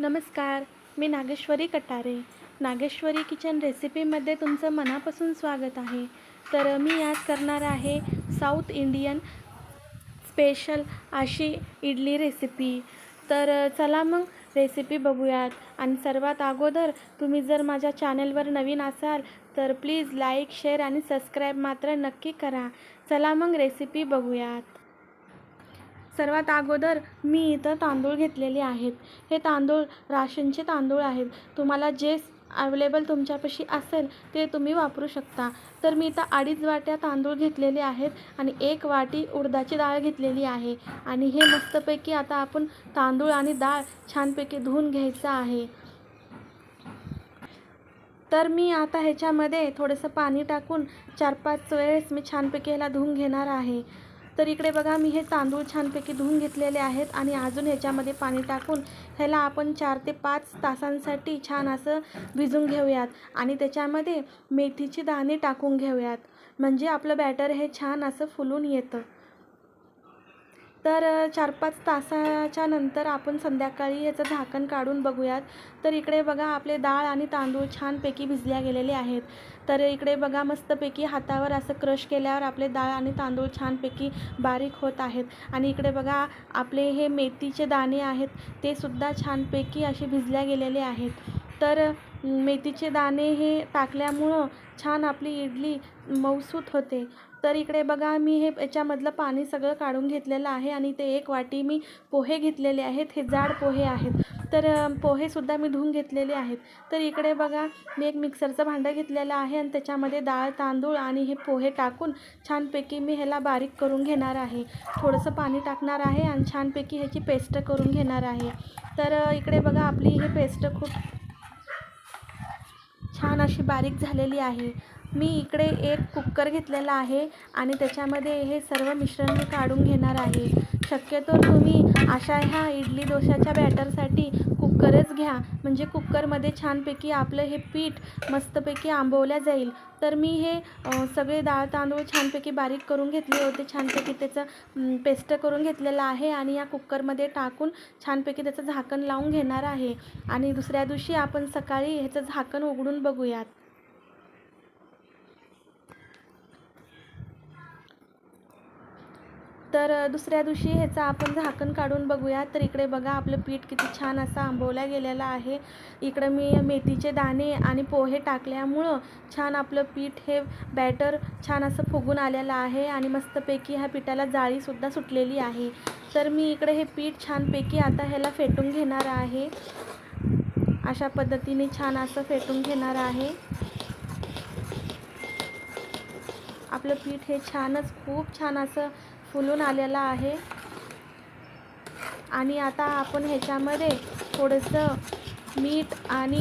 नमस्कार मी नागेश्वरी कटारे. नागेश्वरी किचन रेसिपीमध्ये तुमचं मनापासून स्वागत आहे. तर मी आज करणार आहे साऊथ इंडियन स्पेशल अशी इडली रेसिपी. तर चला मग रेसिपी बघूयात. आणि सर्वात अगोदर तुम्ही जर माझ्या चॅनलवर नवीन असाल तर प्लीज लाईक शेअर आणि सबस्क्राईब मात्र नक्की करा. चला मग रेसिपी बघूयात. सर्वात अगोदर मी इथं तांदूळ घेतलेले आहेत. हे तांदूळ राशनचे तांदूळ आहेत. तुम्हाला जे अवेलेबल तुमच्यापाशी असेल ते तुम्ही वापरू शकता. तर मी इथं अडीच वाट्या तांदूळ घेतलेले आहेत आणि एक वाटी उडदाची डाळ घेतलेली आहे. आणि हे मस्तपैकी आता आपण तांदूळ आणि डाळ छानपैकी धुवून घ्यायचं आहे. तर मी आता ह्याच्यामध्ये थोडंसं पाणी टाकून चार पाच वेळेस मी छानपैकी ह्याला धुवून घेणार आहे. तर इकडे बघा मी हे तांदूळ छानपैकी धुवून घेतलेले आहेत आणि अजून ह्याच्यामध्ये पाणी टाकून ह्याला आपण चार ते पाच तासांसाठी छान असं भिजून घेऊयात आणि त्याच्यामध्ये मेथीची दाणे टाकून घेऊयात. म्हणजे आपलं बॅटर हे छान असं फुलून येतं. तर चार पाच तासाच्या नंतर आपण संध्याकाळी याचं झाकण काढून बघूयात. तर इकडे बघा आपले डाळ आणि तांदूळ छानपैकी भिजल्या गेलेले आहेत. तर इकडे बघा मस्तपैकी हातावर असं क्रश केल्यावर आपले डाळ आणि तांदूळ छानपैकी बारीक होत आहेत. आणि इकडे बघा आपले हे मेथीचे दाणे आहेत ते सुद्धा छानपैकी असे भिजल्या गेलेले आहेत. तर मेथीचे दाणे हे टाकल्यामुळं छान आपली इडली मऊसूत होते. तर इकडे बघा मी हे याच्यामधलं पाणी सगळं काढून घेतलेलं आहे आणि ते एक वाटी मी पोहे घेतलेले आहेत. हे जाड पोहे आहेत. तर पोहेसुद्धा मी धुवून घेतलेले आहेत. तर इकडे बघा मी एक मिक्सरचं भांडं घेतलेलं आहे आणि त्याच्यामध्ये डाळ तांदूळ आणि हे पोहे टाकून छानपैकी मी ह्याला बारीक करून घेणार आहे. थोडंसं पाणी टाकणार आहे आणि छानपैकी ह्याची पेस्ट करून घेणार आहे. तर इकडे बघा आपली ही पेस्ट खूप छान अशी बारीक झालेली आहे. मी इकडे एक कुकर घेतलेला आहे आणि त्याच्यामध्ये हे सर्व मिश्रण मी काढून घेणार आहे. शक्यतो तुम्ही अशा ह्या इडली डोशाच्या बॅटरसाठी कुकरच घ्या. म्हणजे कुकरमध्ये छानपैकी आपलं हे पीठ मस्तपैकी आंबवल्या जाईल. तर मी हे सगळे डाळ तांदूळ छानपैकी बारीक करून घेतले होते. छानपैकी त्याचं पेस्ट करून घेतलेलं आहे आणि या कुकरमध्ये टाकून छानपैकी त्याचं झाकण लावून घेणार आहे. आणि दुसऱ्या दिवशी आपण सकाळी ह्याचं झाकण उघडून बघूयात. तर दुसऱ्या दिवशी ह्याचं आपण झाकण काढून बघूया. तर इकडे बघा आपलं पीठ किती छान असं आंबवल्या गेलेलं आहे. इकडं मी मेथीचे दाणे आणि पोहे टाकल्यामुळं छान आपलं पीठ हे बॅटर छान असं फुगून आलेलं आहे आणि मस्तपैकी ह्या पिठाला जाळीसुद्धा सुटलेली आहे. तर मी इकडे हे पीठ छानपैकी आता ह्याला फेटून घेणार आहे. अशा पद्धतीने छान असं फेटून घेणार आहे. आपलं पीठ हे छानच खूप छान असं फुलून आलेला आहे. आणि आता आपण ह्याच्यामध्ये थोडंसं मीठ आणि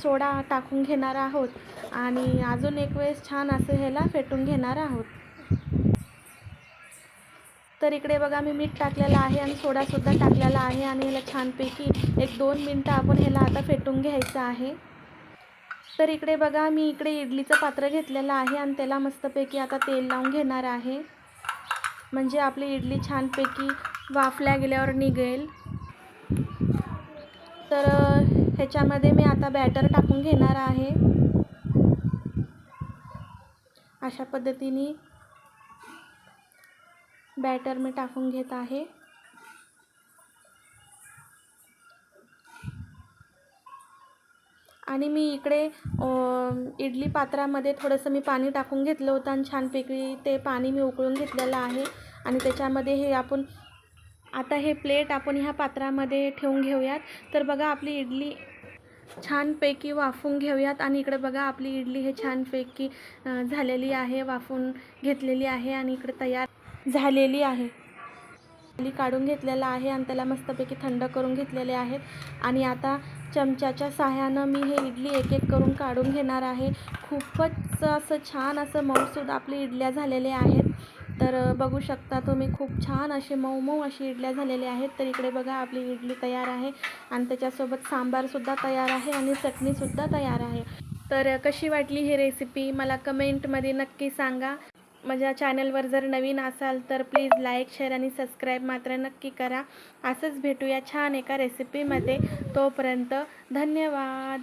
सोडा टाकून घेणार आहोत. आणि अजून एक वेळेस छान असं ह्याला फेटून घेणार आहोत. तर इकडे बघा मी मीठ टाकलेलं आहे आणि सोडासुद्धा टाकलेला आहे आणि ह्याला छानपैकी एक दोन मिनटं आपण ह्याला आता फेटून घ्यायचं आहे. तर इकडे बघा मी इकडे इडलीचं पात्र घेतलेलं आहे आणि त्याला मस्तपैकी आता तेल लावून घेणार आहे. म्हणजे आपली इडली छानपैकी वाफल्या गेल्यावर निघेल. तर ह्याच्यामध्ये मी आता बॅटर टाकून घेणार आहे. अशा पद्धतीने बॅटर मी टाकून घेत आहे. आणि मी इकडे इडली पात्रामध्ये थोडंसं मी पाणी टाकून घेतलं होतं आणि छानपैकी ते पाणी मी उकळून घेतलेलं आहे. आणि त्याच्यामध्ये हे आपण आता हे प्लेट आपण ह्या पात्रामध्ये ठेवून घेऊयात. तर बघा आपली इडली छानपैकी वाफवून घेऊयात. आणि इकडे बघा आपली इडली हे छानपैकी झालेली आहे वाफवून घेतलेली आहे आणि इकडे तयार झालेली आहे. काढून घेतलेला आहे आणि त्याला मस्तपैकी थंड करून घेतलेले आहेत आणि आता चमच्याच्या साह्यानं मी हे इडली एक एक करून काढून घेणार आहे. खूपच असं छान असं मऊसूद आपली इडल्या झालेल्या आहेत. तर बघू शकता तुम्ही खूप छान असे मऊ मऊ अशी इडल्या झालेल्या आहेत. तर इकडे बघा आपली इडली तयार आहे. आणि त्याच्यासोबत सांबारसुद्धा तयार आहे आणि चटणीसुद्धा तयार आहे. तर कशी वाटली ही रेसिपी मला कमेंटमध्ये नक्की सांगा. माझ्या चॅनलवर जर नवीन असाल तर प्लीज लाईक शेअर आणि सबस्क्राईब मात्र नक्की करा. असंच भेटूया छान एका रेसिपीमध्ये तोपर्यंत धन्यवाद.